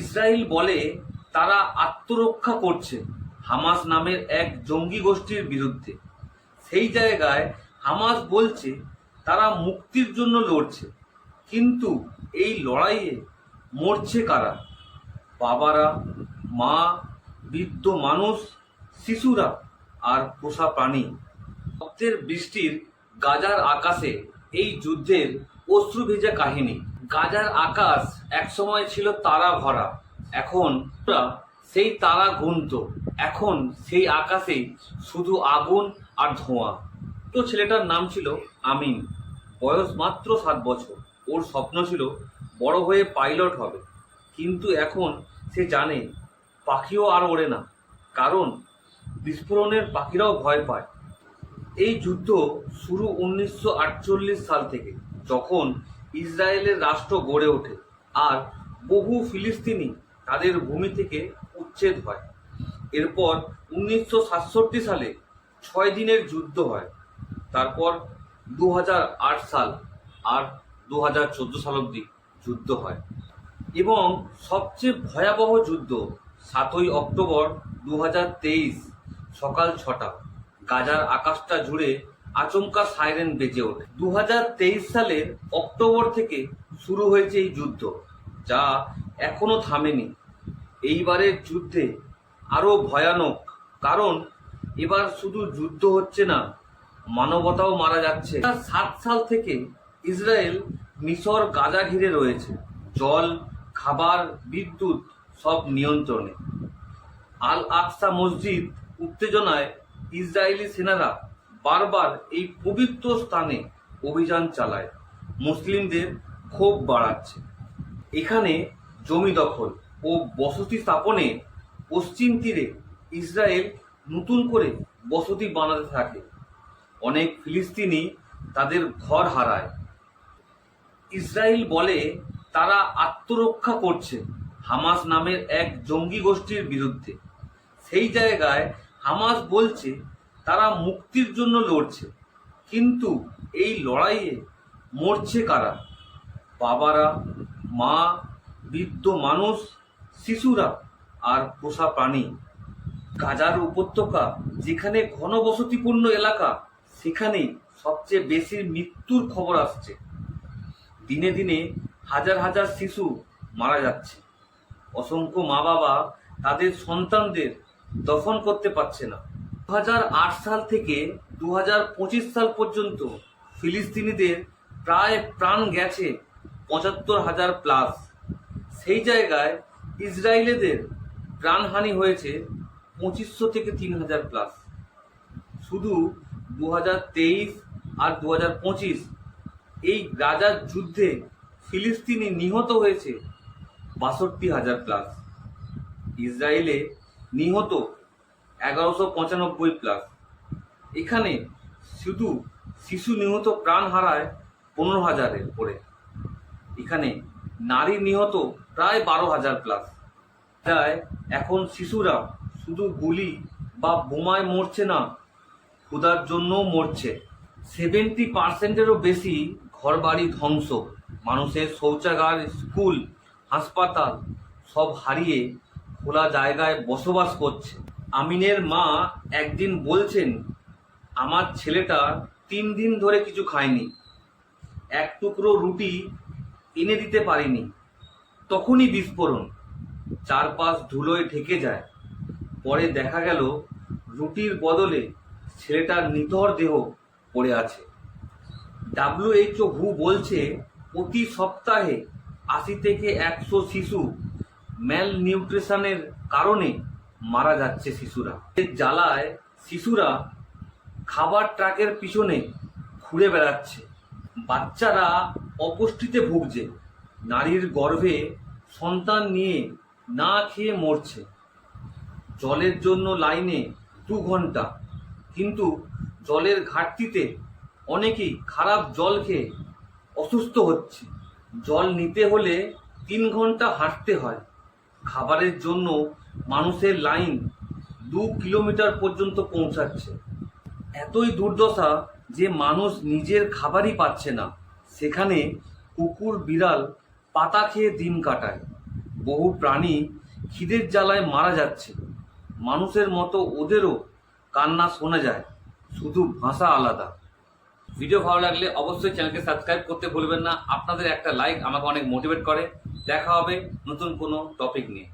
Israel বলে তারা আত্মরক্ষা করছে হামাস নামের এক জঙ্গি গোষ্ঠীর বিরুদ্ধে। সেই জায়গায় হামাস বলছে তারা মুক্তির জন্য লড়ছে, কিন্তু এই লড়াইয়ে মরছে কারা? বাবারা, মা, বৃদ্ধ মানুষ, শিশুরা আর পোষা প্রাণী। রক্তের বৃষ্টির গাজার আকাশে এই যুদ্ধের অশ্রু ভেজা কাহিনী। গাজার আকাশ একসময় ছিল তারা ভরা, এখন সেই তারা গুনত এখন সেই আকাশে শুধু আগুন আর ধোঁয়া। তো ছেলেটার নাম ছিল আমিন। বয়স মাত্র সাত বছর। ওর স্বপ্ন ছিল বড় হয়ে পাইলট হবে। কিন্তু এখন সে জানে পাখিও আর ওড়ে না, কারণ বিস্ফোরণের পাখিরাও ভয় পায়। এই যুদ্ধ শুরু উনিশশো আটচল্লিশ সাল থেকে। যখন ইসরায়েলের রাষ্ট্র গড়ে ওঠে আর বহু ফিলিস্তিনি তাদের ভূমি থেকে উচ্ছেদ হয়। এরপর উনিশশো সাতষট্টি সালে ছয় দিনের যুদ্ধ হয়। তারপর দু সাল আর দু হাজার চোদ্দ সাল অব্দি যুদ্ধ হয়। এবং সবচেয়ে ভয়াবহ যুদ্ধ সাতই অক্টোবর দু সকাল ছটা, গাজার আকাশটা জুড়ে আচমকা সাইরেন বেজে ওঠে। দু হাজার তেইশ সালের অক্টোবর থেকে শুরু হয়েছে এই যুদ্ধ, যা এখনও থামেনি। এইবারের যুদ্ধে আরও ভয়ানক, কারণ এবার শুধু যুদ্ধ হচ্ছে না, মানবতাও মারা যাচ্ছে। সাত সাল থেকে ইসরায়েল মিশর গাজা ঘিরে রয়েছে। জল, খাবার, বিদ্যুৎ সব নিয়ন্ত্রণে। আল আকসা মসজিদ উত্তেজনায় ইসরায়েলি সেনারা বারবার এই পবিত্র স্থানে অভিযান চালায়। মুসলিমদের ক্ষোভ বাড়াচ্ছে। এখানে জমি দখল ও বসতি স্থাপনে পশ্চিম তীরে ইসরায়েল নতুন করে বসতি বানাতে থাকে। অনেক ফিলিস্তিনি তাদের ঘর হারায়। ইসরায়েল বলে, তারা আত্মরক্ষা করছে হামাস নামের এক জঙ্গি গোষ্ঠীর বিরুদ্ধে। সেই জায়গায় হামাস বলছে তারা মুক্তির জন্য লড়ছে। কিন্তু এই লড়াইয়ে মরছে কারা? বাবারা, মা, বৃদ্ধ মানুষ, শিশুরা আর পোষা প্রাণী। গাজার উপত্যকা, যেখানে ঘনবসতিপূর্ণ এলাকা, সেখানেই সবচেয়ে বেশি মৃত্যুর খবর আসছে। দিনে দিনে হাজার হাজার শিশু মারা যাচ্ছে। অসংখ্য মা বাবা তাদের সন্তানদের দফন করতে পারছে না। সাল থেকে দু সাল পর্যন্ত ফিলিস্তিনিদের প্রায় প্রাণ গেছে পঁচাত্তর হাজার প্লাস। সেই জায়গায় ইসরায়েলিদের প্রাণহানি হয়েছে পঁচিশশো থেকে তিন হাজার প্লাস। শুধু দু আর দু এই গাজার যুদ্ধে ফিলিস্তিনি নিহত হয়েছে বাষট্টি হাজার প্লাস। ইসরায়েলে নিহত এগারোশো পঁচানব্বই প্লাস এখানে শুধু শিশু নিহত প্রাণ হারায় পনেরো হাজারের পরে এখানে নারী নিহত প্রায় বারো হাজার প্লাস তাই এখন শিশুরা শুধু গুলি বা বোমায় মরছে না, ক্ষুধার জন্যও মরছে। সেভেন্টি পার্সেন্টেরও বেশি ঘরবাড়ি ধ্বংস। মানুষের শৌচাগার, স্কুল, হাসপাতাল সব হারিয়ে খোলা জায়গায় বসবাস করছে। আমিনের মা একদিন বলছেন, আমার ছেলেটা তিন দিন ধরে কিছু খায়নি। এক টুকরো রুটি এনে দিতে পারিনি। তখনই বিস্ফোরণ। চারপাশ ধুলোয় ঢেকে যায়। পরে দেখা গেল, রুটির বদলে ছেলেটার নিথর দেহ পড়ে আছে। ডাব্লিউএইচও হু বলছে, প্রতি সপ্তাহে আশি থেকে একশো শিশু ম্যাল নিউট্রিশনের কারণে মারা যাচ্ছে শিশুরা। এর জ্বালায় শিশুরা খাবার ট্রাকের পিছনে ঘুরে বেড়াচ্ছে। বাচ্চারা অপুষ্টিতে ভুগছে। নারীর গর্ভে সন্তান নিয়ে না খেয়ে মরছে। জলের জন্য লাইনে দু ঘণ্টা। কিন্তু জলের ঘাটতিতে অনেকেই খারাপ জল খেয়ে অসুস্থ হচ্ছে। জল নিতে হলে তিন ঘণ্টা হাঁটতে হয়। খাবারের জন্য মানুষের লাইন দু কিলোমিটার পর্যন্ত পৌঁছাচ্ছে। এতই দুর্দশা যে মানুষ নিজের খাবারই পাচ্ছে না। সেখানে কুকুর, বিড়াল পাতা খেয়ে দিন কাটায়। বহু প্রাণী খিদের জ্বালায় মারা যাচ্ছে। মানুষের মতো ওদেরও কান্না শোনা যায়। শুধু ভাষা আলাদা। ভিডিও ভালো লাগলে অবশ্যই চ্যানেলকে সাবস্ক্রাইব করতে ভুলবেন না। আপনাদের একটা লাইক আমাকে অনেক মোটিভেট করে। দেখা হবে নতুন কোনো টপিক নিয়ে।